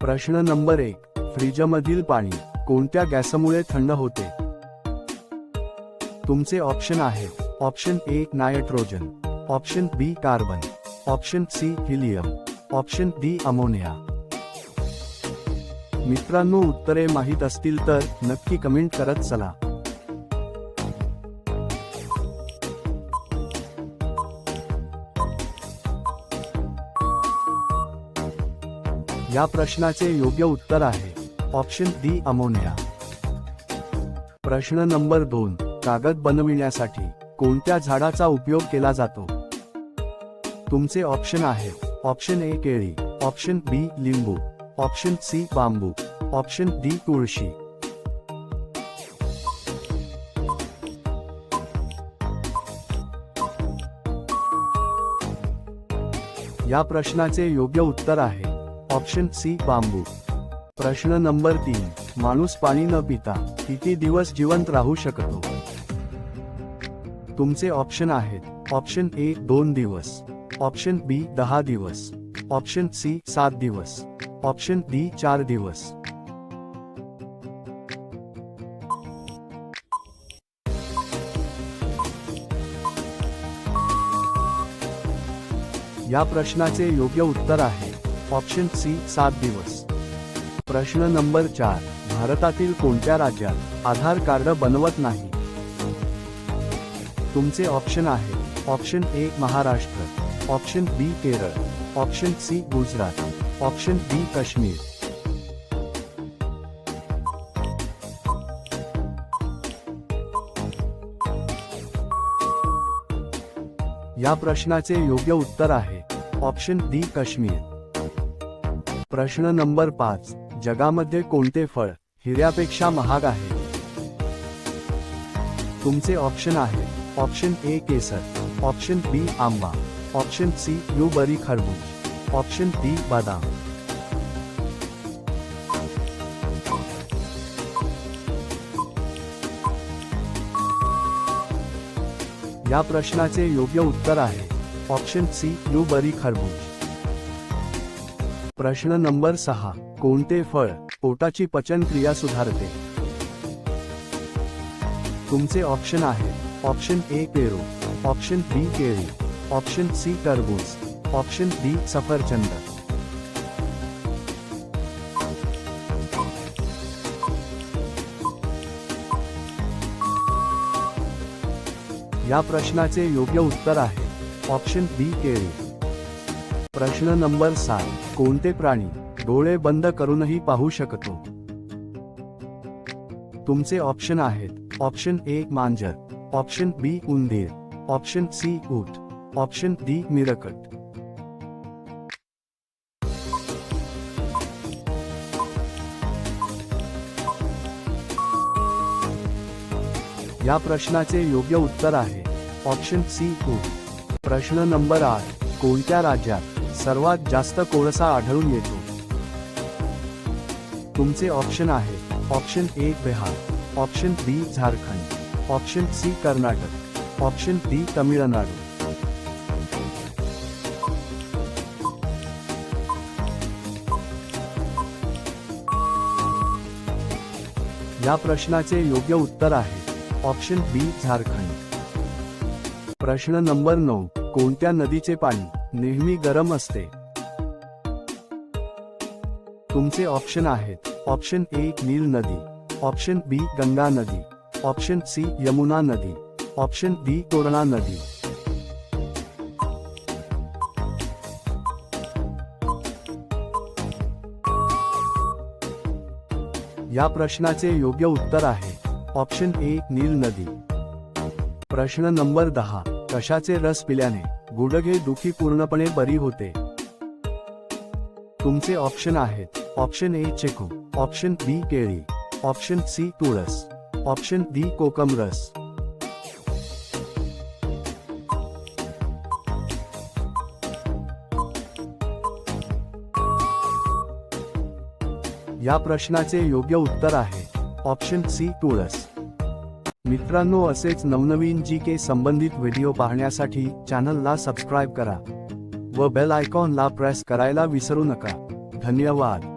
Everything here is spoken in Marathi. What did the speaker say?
प्रश्न नंबर एक फ्रीजमधील पाणी कोणत्या गॅसमुळे थंड होते? तुमचे ऑप्शन आहेत option A nitrogen option B carbon option C helium option D ammonia. मित्रांनो उत्तरे माहीत असतील तर नक्की कमेंट करत चला. या प्रश्नाचे योग्य उत्तर आहे. Option D ammonia. प्रश्न नंबर दोन कागद बनविण्यासाठी कोणत्या झाडाचा उपयोग केला जातो? तुमचे ऑप्शन आहे. ऑप्शन ए केळी. ऑप्शन बी लिंबू. ऑप्शन सी बांबू. ऑप्शन डी तुळशी. या प्रश्नाचे योग्य उत्तर आहे. ऑप्शन सी बांबू. प्रश्न नंबर तीन. माणूस पाणी न पिता किती दिवस जिवंत राहू शकतो? तुमचे ऑप्शन आहेत. ऑप्शन ए दोन दिवस. ऑप्शन बी दहा दिवस. ऑप्शन सी सात दिवस. ऑप्शन डी चार दिवस. या प्रश्नाचे योग्य उत्तर आहे. ऑप्शन सी सात दिवस. प्रश्न नंबर चार भारतातील कोणत्या राज्यात आधार कार्ड बनवत नाही? तुमचे ऑप्शन आहे. Option A Maharashtra. Option B Kerala. Option C Gujarat. Option B Kashmir. या प्रश्नाचे योग्य उत्तर आहे. Option D Kashmir. प्रश्न नंबर पाच. जगामध्ये कोणते फळ हिऱ्यापेक्षा महाग आहे? तुमचे ऑप्शन आहे. ऑप्शन ए केसर. ऑप्शन बी आंबा. ऑप्शन सी ब्लूबरी खरबूज. ऑप्शन डी बदाम. या प्रश्नाचे योग्य उत्तर आहे. ऑप्शन सी ब्लूबरी खरबूज. प्रश्न नंबर सहा. कोणते फळ पोटाची पचनक्रिया सुधारते? तुमचे ऑप्शन आहे. ऑप्शन ए पेरू. ऑप्शन बी केळी. ऑप्शन सी टरबूज. ऑप्शन डी सफरचंद. या प्रश्नाचे योग्य उत्तर आहे. ऑप्शन बी केळी. प्रश्न नंबर सात. कोणते प्राणी डोळे बंद करूनही पाहू शकतो? तुमचे ऑप्शन आहेत. ऑप्शन ए मांजर. ऑप्शन बी उंदीर. ऑप्शन सी ऊट. Option D meerkat. या प्रश्नाचे योग्य उत्तर आहे. ऑप्शन सी ऊट. प्रश्न नंबर आठ. कोणत्या राज्यात सर्वात जास्त कोळसा आढळून येतो. तुमचे ऑप्शन आहे. Option A Bihar. Option B Jharkhand. Option C Karnataka. Option D Tamil Nadu. या प्रश्नाचे योग्य उत्तर आहे. Option B Jharkhand. प्रश्न नंबर नऊ. कोणत्या नदीचे पाणी? नेहमी गरम असते. तुमचे ऑप्शन आहेत. ऑप्शन ए नील नदी. ऑप्शन बी गंगा नदी. ऑप्शन सी यमुना नदी. ऑप्शन डी कोरणा नदी. या प्रश्नाचे योग्य उत्तर आहे. ऑप्शन ए नील नदी. प्रश्न नंबर दहा. कशाचे रस पिल्याने? गुडघे दुखी पूर्णपणे बरी होते. तुमचे ऑप्शन आहेत. ऑप्शन ए चेकू. ऑप्शन बी केळी. ऑप्शन सी तुळस. ऑप्शन डी कोकम रस या प्रश्नाचे योग्य उत्तर आहे. ऑप्शन सी तुळस. मित्रांनो असेच नवनवीन जी के संबंधित व्हिडिओ पाहण्यासाठी चॅनलला सबस्क्राईब करा व बेल आयकॉनला प्रेस करायला विसरू नका. धन्यवाद.